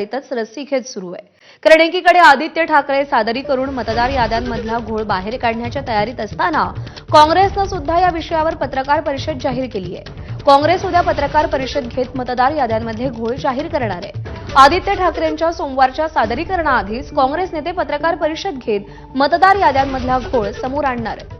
रस्सीखेच सुरू आहे. कारण एकीकडे आदित्य ठाकरे सादरी करून मतदार याद्यांमधला घोळ बाहेर काढण्याच्या तयारीत असताना काँग्रेसनं सुद्धा या विषयावर पत्रकार परिषद जाहीर केली आहे. काँग्रेस उद्या पत्रकार परिषद घेत मतदार याद्यांमध्ये घोळ जाहीर करणार आहे. आदित्य ठाकरेंच्या सोमवारच्या सादरीकरणाआधीच काँग्रेस नेते पत्रकार परिषद घेत मतदार याद्यांमधला घोळ समोर आणणार आहेत.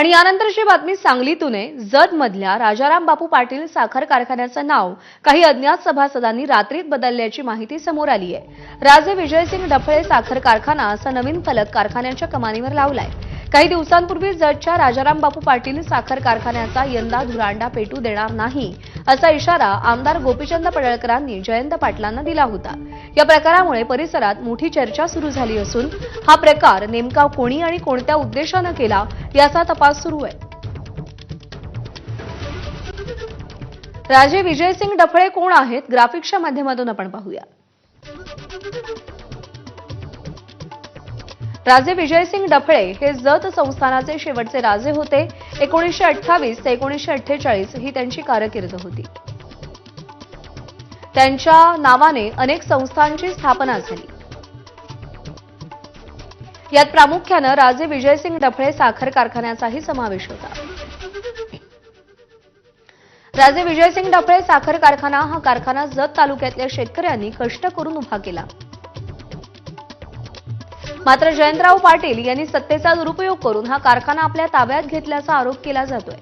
आणि यानंतरची बातमी सांगलीतून आहे जतमधल्या राजाराम बापू पाटील साखर कारखान्याचं नाव काही अज्ञात सभासदांनी रात्रीत बदलल्याची माहिती समोर आली आहे. राजे विजयसिंग डफळे साखर कारखाना असा नवीन फलक कारखान्याच्या कमानीवर लावलाय. काही दिवसांपूर्वी जतच्या राजाराम बापू पाटील साखर कारखान्याचा यंदा धुरांडा पेटू देणार नाही. असा इशारा आमदार गोपीचंद पडळकरांनी जयंत पाटलांना दिला होता. या प्रकारामुळे परिसरात मोठी चर्चा सुरू झाली असून हा प्रकार नेमका कोणी आणि कोणत्या उद्देशानं केला याचा तपास सुरू आहे. राजे विजयसिंग डफळे कोण आहेत? ग्राफिक्सच्या माध्यमातून आपण पाहूया. राजे विजयसिंग डफळे हे जत संस्थानाचे शेवटचे राजे होते. एकोणीसशे अठ्ठावीस ते एकोणीसशे अठ्ठेचाळीस ही त्यांची कारकीर्द होती. त्यांच्या नावाने अनेक संस्थांची स्थापना झाली. यात प्रामुख्यानं राजे विजयसिंग डफळे साखर कारखान्याचाही समावेश होता. राजे विजयसिंग डफळे साखर कारखाना हा कारखाना जत तालुक्यातल्या शेतकऱ्यांनी कष्ट करून उभा केला. मात्र जयंतराव पाटील यांनी सत्तेचा दुरुपयोग करून हा कारखाना आपल्या ताब्यात घेतल्याचा आरोप केला जातोय.